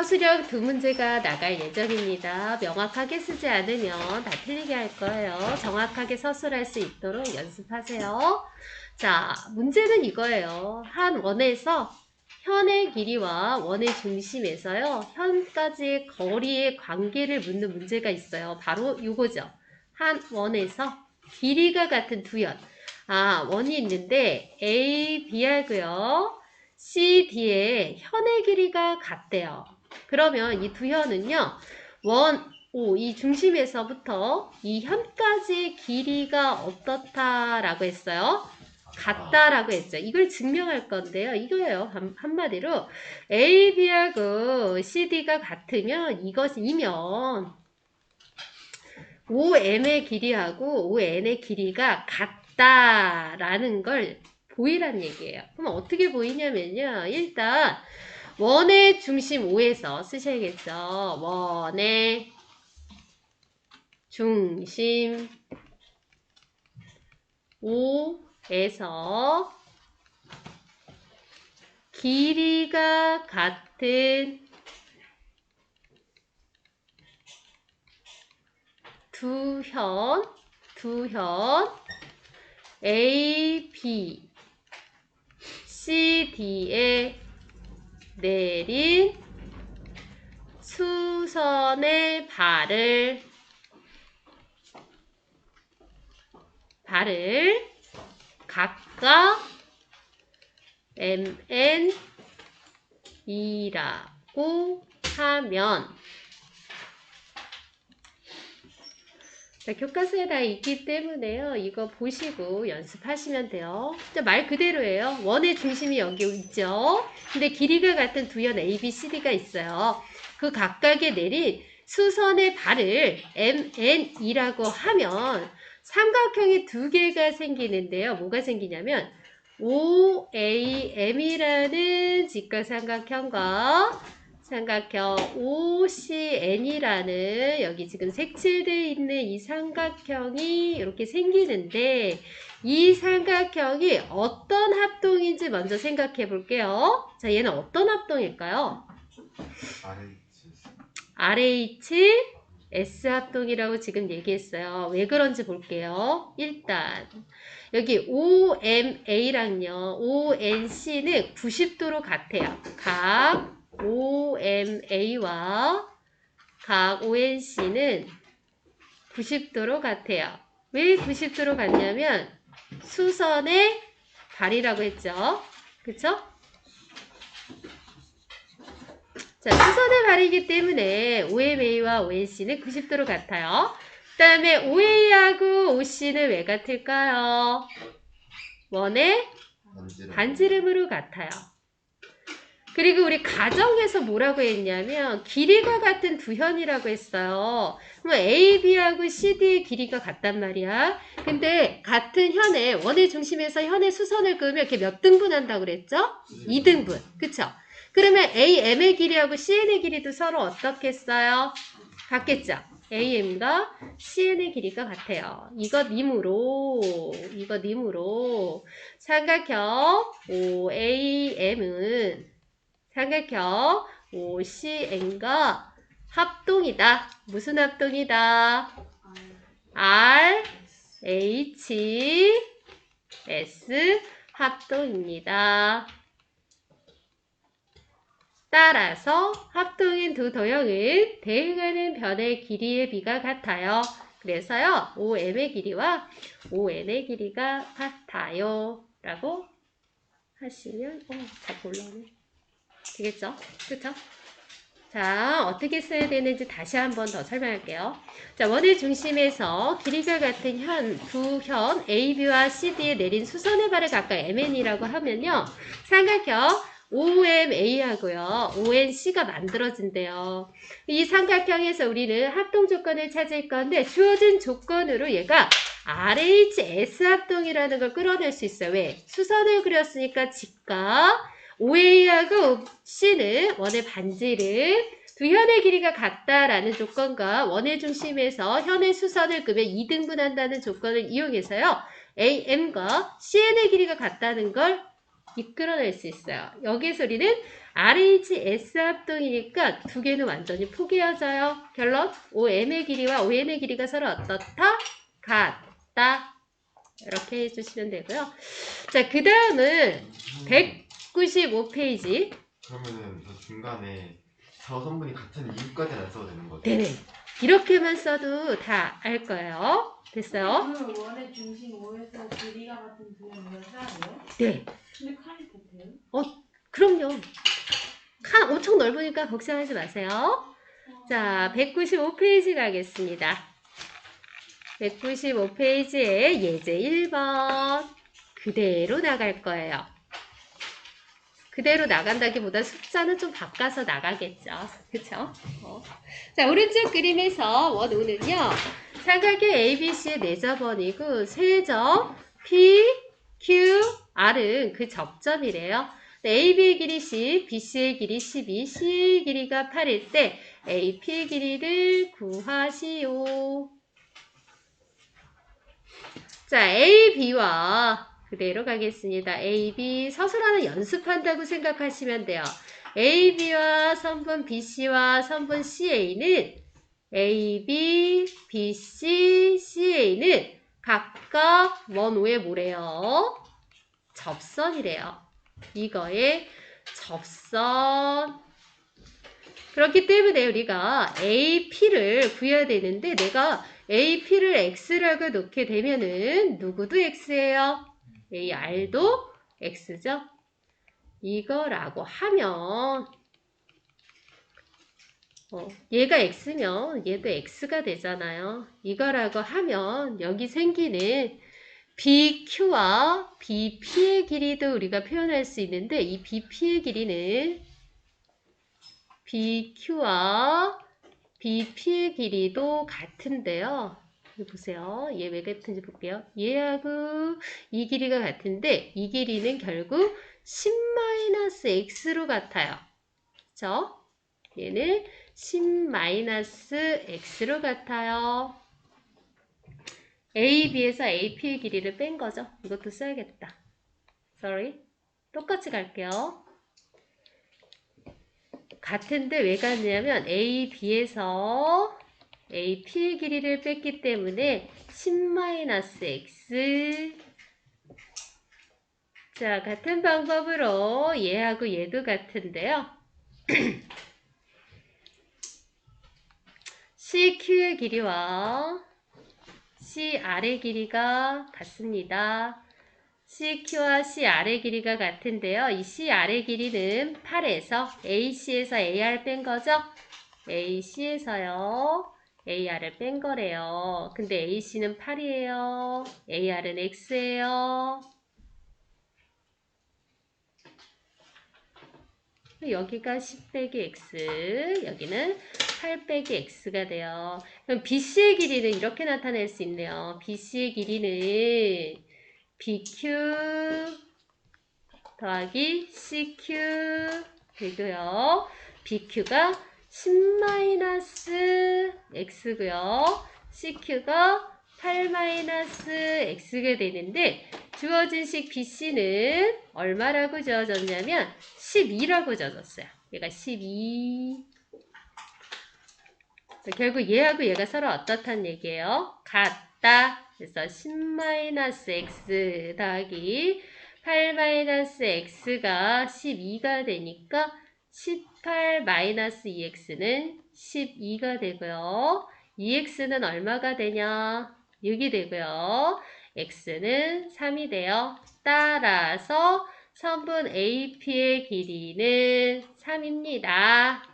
서술형 두 문제가 나갈 예정입니다. 명확하게 쓰지 않으면 다 틀리게 할 거예요. 정확하게 서술할 수 있도록 연습하세요. 자, 문제는 이거예요. 한 원에서 현의 길이와 원의 중심에서요. 현까지의 거리의 관계를 묻는 문제가 있어요. 바로 이거죠. 한 원에서 길이가 같은 두 현. 아, 원이 있는데 A, B하고요. C, D의 현의 길이가 같대요. 그러면 이두 현은요. 원, 오, 이 중심에서부터 이 현까지의 길이가 어떻다라고 했어요? 같다라고 했죠. 이걸 증명할 건데요. 이거예요. 한, 한마디로 A, B하고 CD가 같으면 이것이면 OM의 길이하고 ON의 길이가 같다라는 걸 보이란 얘기예요. 그럼 어떻게 보이냐면요. 일단 원의 중심 O에서 쓰셔야겠죠. 원의 중심 O에서 길이가 같은 두 현, 두 현, A, B, C, D에 내린 수선의 발을 발을 각각 MN 이라고 하면 자, 교과서에 다 있기 때문에요. 이거 보시고 연습하시면 돼요. 진짜 말 그대로예요. 원의 중심이 여기 있죠. 근데 길이가 같은 두 연 A, B, C, D가 있어요. 그 각각에 내린 수선의 발을 M, N, E라고 하면 삼각형이 두 개가 생기는데요. 뭐가 생기냐면 OAM이라는 직각삼각형과 삼각형 OCN이라는 여기 지금 색칠되어 있는 이 삼각형이 이렇게 생기는데 이 삼각형이 어떤 합동인지 먼저 생각해 볼게요. 자, 얘는 어떤 합동일까요? RH S 합동이라고 지금 얘기했어요. 왜 그런지 볼게요. 일단 여기 OMA랑요. ONC는 90도로 같아요. 각 OMA와 각 ONC는 90도로 같아요. 왜 90도로 같냐면 수선의 발이라고 했죠. 그쵸? 자, 수선의 발이기 때문에 OMA와 ONC는 90도로 같아요. 그 다음에 OA하고 OC는 왜 같을까요? 원의 반지름으로 같아요. 그리고 우리 가정에서 뭐라고 했냐면 길이가 같은 두 현이라고 했어요. 그럼 A, B하고 CD의 길이가 같단 말이야. 근데 같은 현에 원의 중심에서 현의 수선을 그으면 이렇게 몇 등분 한다고 그랬죠? 2등분. 그쵸? 그러면 AM의 길이하고 CN의 길이도 서로 어떻겠어요? 같겠죠? AM과 CN의 길이가 같아요. 이거 님으로, 이거 님으로 삼각형 OAM은 삼각형 OCN과 합동이다. 무슨 합동이다? R, H, S 합동입니다. 따라서 합동인 두 도형은 대응하는 변의 길이의 비가 같아요. 그래서요, OM의 길이와 ON의 길이가 같아요. 라고 하시면, 어, 잘 몰라네. 되겠죠? 그쵸? 자, 어떻게 써야 되는지 다시 한 번 더 설명할게요. 자, 원의 중심에서 길이가 같은 현, 두 현, AB와 CD에 내린 수선의 발을 각각 MN이라고 하면요. 삼각형 OMA하고요. ONC가 만들어진대요. 이 삼각형에서 우리는 합동 조건을 찾을 건데 주어진 조건으로 얘가 RHS 합동이라는 걸 끌어낼 수 있어요. 왜? 수선을 그렸으니까 직각 OA하고 C는 원의 반지름 두 현의 길이가 같다라는 조건과 원의 중심에서 현의 수선을 그으면 2등분한다는 조건을 이용해서요. AM과 CN의 길이가 같다는 걸 이끌어낼 수 있어요. 여기서 우리는 RHS 합동이니까 두 개는 완전히 포기해져요. 결론 OM의 길이와 ON의 길이가 서로 어떻다? 같다. 이렇게 해주시면 되고요. 자, 그 다음은 195페이지. 그러면은 저 중간에 저 성분이 같은 이유까지는 안 써도 되는 거죠? 네네. 이렇게만 써도 다 알 거예요. 됐어요? 그 원의 중심 5에서 길이가 같은 두 연을 사야돼요? 네. 근데 칼이 못해요? 그럼요. 칸 엄청 넓으니까 걱정하지 마세요. 자, 195페이지 가겠습니다. 195페이지에 예제 1번. 그대로 나갈 거예요. 그대로 나간다기보다 숫자는 좀 바꿔서 나가겠죠. 그쵸? 어. 자, 오른쪽 그림에서 원우는요. 삼각형 ABC의 네저번이고 세점 P, Q, R은 그 접점이래요. AB의 길이 10, BC의 길이 12, C의 길이가 8일 때 AP의 길이를 구하시오. 자, AB와 그대로 가겠습니다. AB 서술하는 연습한다고 생각하시면 돼요. AB와 선분 BC와 선분 CA는 AB, BC, CA는 각각 원 5에 뭐래요? 접선이래요. 이거의 접선. 그렇기 때문에 우리가 AP를 구해야 되는데 내가 AP를 X라고 놓게 되면은 누구도 X예요. AR도 X죠. 이거라고 하면 어, 얘가 X면 얘도 X가 되잖아요. 이거라고 하면 여기 생기는 BQ와 BP의 길이도 우리가 표현할 수 있는데 이 BP의 길이는 BQ와 BP의 길이도 같은데요. 보세요. 얘 왜 같은지 볼게요. 얘하고 이 길이가 같은데 이 길이는 결국 10-x로 같아요. 그쵸? 얘는 10-x로 같아요. AB에서 AP의 길이를 뺀 거죠. 이것도 써야겠다. sorry. 똑같이 갈게요. 같은데 왜 같냐면 AB에서 AP의 길이를 뺐기 때문에 10-x 자, 같은 방법으로 얘하고 얘도 같은데요. CQ의 길이와 CR의 길이가 같습니다. CQ와 CR의 길이가 같은데요. 이 CR의 길이는 8에서 AC에서 AR 뺀 거죠? AC에서요. AR을 뺀 거래요. 근데 AC는 8이에요. AR은 X예요. 여기가 10 빼기 X, 여기는 8 빼기 X가 돼요. 그럼 BC의 길이는 이렇게 나타낼 수 있네요. BC의 길이는 BQ 더하기 CQ 되고요. BQ가 10-x고요. CQ가 8-x가 되는데 주어진 식 BC는 얼마라고 주어졌냐면 12라고 주어졌어요. 얘가 12. 결국 얘하고 얘가 서로 어떻단 얘기예요? 같다. 그래서 10-x 더하기 8-x가 12가 되니까 18-2x는 12가 되고요. 2x는 얼마가 되냐? 6이 되고요. x는 3이 돼요. 따라서 선분 AP의 길이는 3입니다.